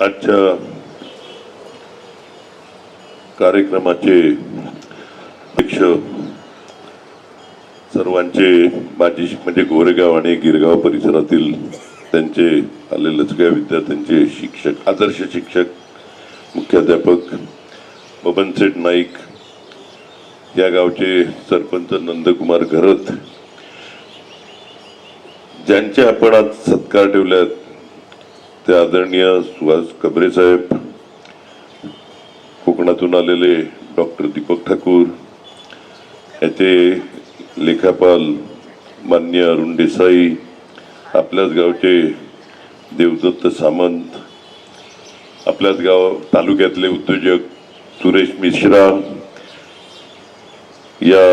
आजच्या कार्यक्रमाचे अध्यक्ष सर्वांचे माजी म्हणजे गोरेगाव आणि गिरगाव परिसरातील त्यांचे आलेले सगळ्या विद्यार्थ्यांचे शिक्षक आदर्श शिक्षक मुख्याध्यापक बबनसेठ नाईक या गावचे सरपंच नंदकुमार घरत ज्यांचे आपण आज सत्कार ठेवल्यात ते आदरणीय सुहास कबरे साहेब कोकणातून आलेले डॉक्टर दीपक ठाकूर याचे लेखापाल मान्य अरुण देसाई आपल्याच गावचे देवदत्त सामंत आपल्याच गाव तालुक्यातले उद्योजक सुरेश मिश्रा या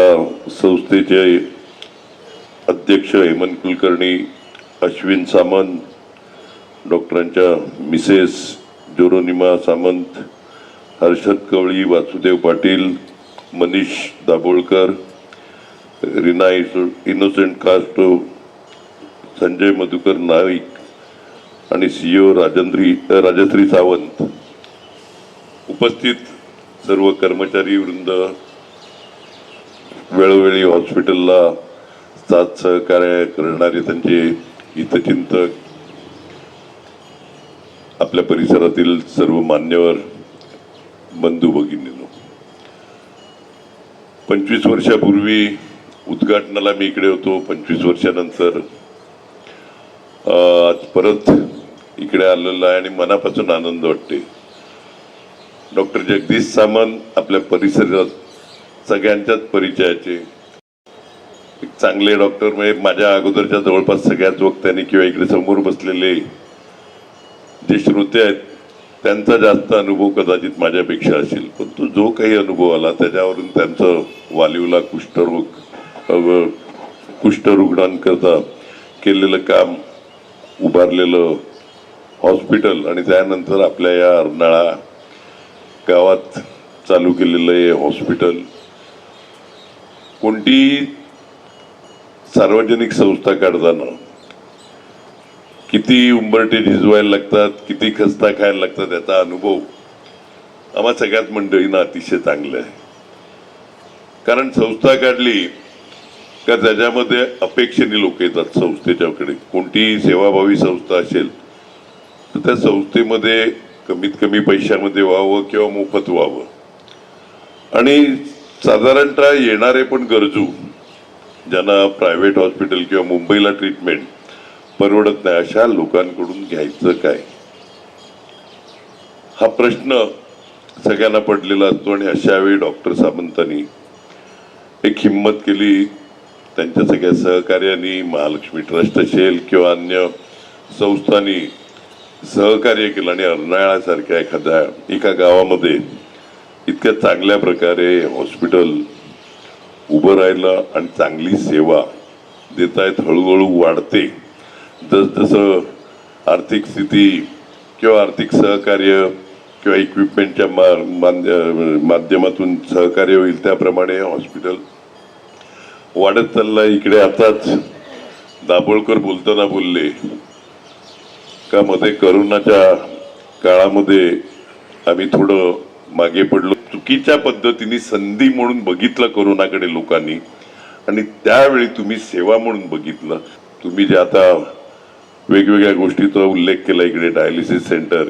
संस्थेचे अध्यक्ष हेमंत कुलकर्णी अश्विन सामंत डॉक्टरांच्या मिसेस जोरोनिमा सामंत हर्षद कवळी वासुदेव पाटील मनीष दाभोळकर रिना इसो इनोसेंट कास्टो संजय मधुकर नाईक आणि सी ओ राजेंद्री राजश्री सावंत. उपस्थित सर्व कर्मचारी वृंद वेळोवेळी हॉस्पिटलला साथ सहकार्य करणारे त्यांचे हितचिंतक आपल्या परिसरातील सर्व मान्यवर बंधू भगिनीनो पंचवीस वर्षापूर्वी उद्घाटनाला मी इकडे होतो. पंचवीस वर्षानंतर आज परत इकडे आलेलो आहे आणि मनापासून आनंद वाटते. डॉक्टर जगदीश सामंत आपल्या परिसरात सगळ्यांच्याच परिचयाचे. एक चांगले डॉक्टर म्हणजे माझ्या अगोदरच्या जवळपास सगळ्याच वक्त्यांनी किंवा इकडे समोर बसलेले जे श्रोते आहेत त्यांचा जास्त अनुभव कदाचित माझ्यापेक्षा असेल. पण तो जो काही अनुभव आला त्याच्यावरून त्यांचं वालिवला कुष्ठरोग कुष्ठरुग्णांकरता केलेलं काम उभारलेलं हॉस्पिटल आणि त्यानंतर आपल्या या अर्नाळा गावात चालू केलेलं हे हॉस्पिटल कोणती सार्वजनिक संस्था काढताना किती उंबरटे झिजवायला लागतात किती खस्ता खायला लागतात याचा अनुभव आम्हा सगळ्याच मंडळींना अतिशय चांगला आहे. कारण संस्था काढली का त्याच्यामध्ये अपेक्षेने लोक येतात संस्थेच्याकडे. कोणतीही सेवाभावी संस्था असेल तर त्या संस्थेमध्ये कमीत कमी पैशामध्ये व्हावं किंवा मोफत व्हावं. आणि साधारणतः येणारे पण गरजू ज्यांना प्रायव्हेट हॉस्पिटल किंवा मुंबईला ट्रीटमेंट परवडत नाही. अशा लोकांकडून घ्यायचं काय? हा प्रश्न सगळ्यांना पडलेला असतो आणि अशा वेळी डॉक्टर सामंतांनी एक हिंमत केली. त्यांच्या सगळ्या सहकार्यांनी महालक्ष्मी ट्रस्ट असेल किंवा अन्य संस्थांनी सहकार्य केलं आणि अर्नाळासारख्या एखाद्या एका गावामध्ये इतक्या चांगल्या प्रकारे हॉस्पिटल उभं राहिलं आणि चांगली सेवा देत आहेत हळूहळू वाढते. जसजसं आर्थिक स्थिती किंवा आर्थिक सहकार्य किंवा इक्विपमेंटच्या मा माध्यमातून सहकार्य होईल त्याप्रमाणे हॉस्पिटल वाढत चाललंय. इकडे आताच दाभोळकर बोलताना बोलले का मध्ये करोनाच्या काळामध्ये आम्ही थोडं मागे पडलो. चुकीच्या पद्धतीने संधी म्हणून बघितलं करोनाकडे लोकांनी. आणि त्यावेळी तुम्ही सेवा म्हणून बघितलं. तुम्ही जे आता वेगवेगळ्या गोष्टीचा उल्लेख केला इकडे डायलिसिस सेंटर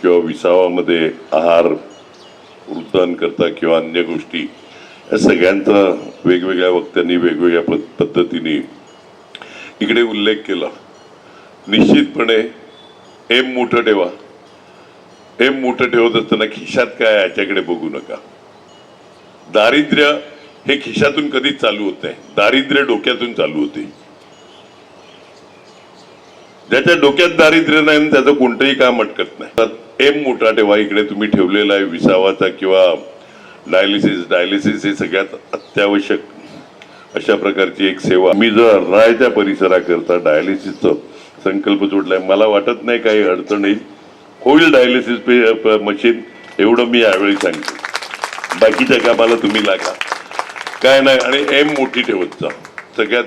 किंवा विसावामध्ये आहार वृद्धांकरता किंवा अन्य गोष्टी. या सगळ्यांचा वेगवेगळ्या वक्त्यांनी वेगवेगळ्या पद- पद्धतीने इकडे उल्लेख केला. निश्चितपणे एम मोठं ठेवा. एम मोठं ठेवत असताना खिशात काय याच्याकडे बघू नका. दारिद्र्य हे खिशातून कधीच चालू होत नाही. दारिद्र्य डोक्यातून चालू होते. ज्याच्या डोक्यात दारिद्र्य नाही आणि त्याचं कोणतंही काम अटकत नाही. तर एम मोठा ठेवा इकडे तुम्ही ठेवलेला आहे विसावाचा किंवा डायलिसिस डायलिसिस हे सगळ्यात अत्यावश्यक अशा प्रकारची एक सेवा. मी जर अर्नाळ्याच्या परिसराकरता डायलिसिसचं संकल्प जोडलाय मला वाटत नाही काही अडचण येईल. होईल डायलिसिस मशीन एवढं मी यावेळी सांगतो. बाकीच्या कामाला तुम्ही लागा. काय नाही आणि एम मोठी ठेवत जा. सगळ्यात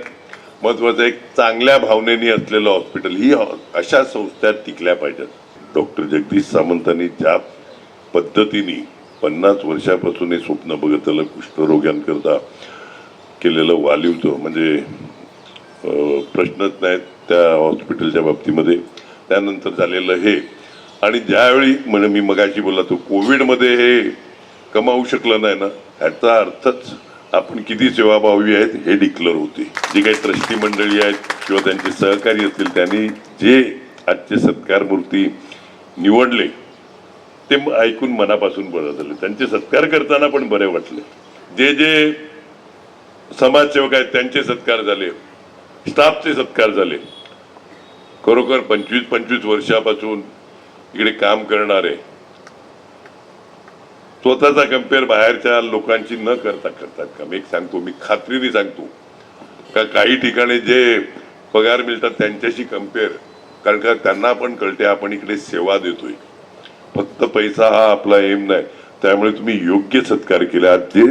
महत्वाचं एक चांगल्या भावनेने असलेलं हॉस्पिटल ही हॉ- अशा संस्था टिकल्या पाहिजेत. डॉक्टर जगदीश सामंतांनी ज्या पद्धतीने पन्नास वर्षापासून हे स्वप्न बघत आलं कुष्ठरोग्यांकरता केलेलं वालिवतं म्हणजे प्रश्नच नाहीत त्या हॉस्पिटलच्या बाबतीमध्ये. त्यानंतर झालेलं हे. आणि ज्यावेळी म्हणजे मी मगाशी बोलला तो कोविडमध्ये हे कमावू शकलं नाही ना ह्याचा अर्थच आपण किती सेवाभावी आहेत हे डिक्लेअर होते. जी काही ट्रस्टी मंडळी आहेत किंवा त्यांचे सहकारी असतील त्यांनी जे आजचे सत्कार मूर्ती निवडले ते ऐकून मनापासून बरं झालं. त्यांचे सत्कार करताना पण बरे वाटले. जे जे समाजसेवक आहेत त्यांचे सत्कार झाले. स्टाफचे सत्कार झाले. खरोखर पंचवीस पंचवीस वर्षापासून इकडे काम करणारे स्वतःचा कंपेअर बाहेरच्या लोकांची न करता करतात का मी एक सांगतो मी खात्रीने सांगतो. का काही ठिकाणी जे पगार मिळतात त्यांच्याशी कंपेअर कारण का त्यांना पण कळते आपण इकडे सेवा देतोय. फक्त पैसा हा आपला एम नाही. त्यामुळे तुम्ही योग्य सत्कार केला. जे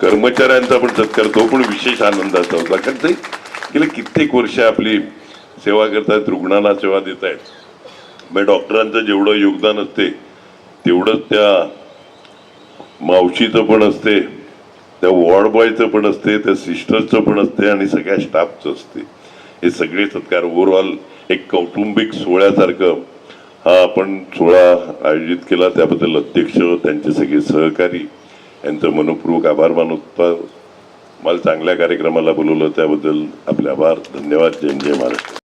कर्मचाऱ्यांचा पण सत्कार तो पण विशेष आनंदाचा होता. कारण ते गेले कित्येक वर्ष आपली सेवा करतायत रुग्णांना सेवा देत आहेत मग डॉक्टरांचं जेवढं योगदान असते तेवढंच त्या मावशीचं पण असते त्या वॉर्ड बॉयचं पण असते त्या सिस्टरचं पण असते आणि सगळ्या स्टाफचं असते. हे सगळे सत्कार ओव्हरऑल एक कौटुंबिक सोहळ्यासारखं हा आपण सोहळा आयोजित केला. त्याबद्दल अध्यक्ष त्यांचे सगळे सहकारी यांचं मनपूर्वक आभार मानत. मला चांगल्या कार्यक्रमाला बोलवलं त्याबद्दल आपले आभार. धन्यवाद. जय जय महाराष्ट्र.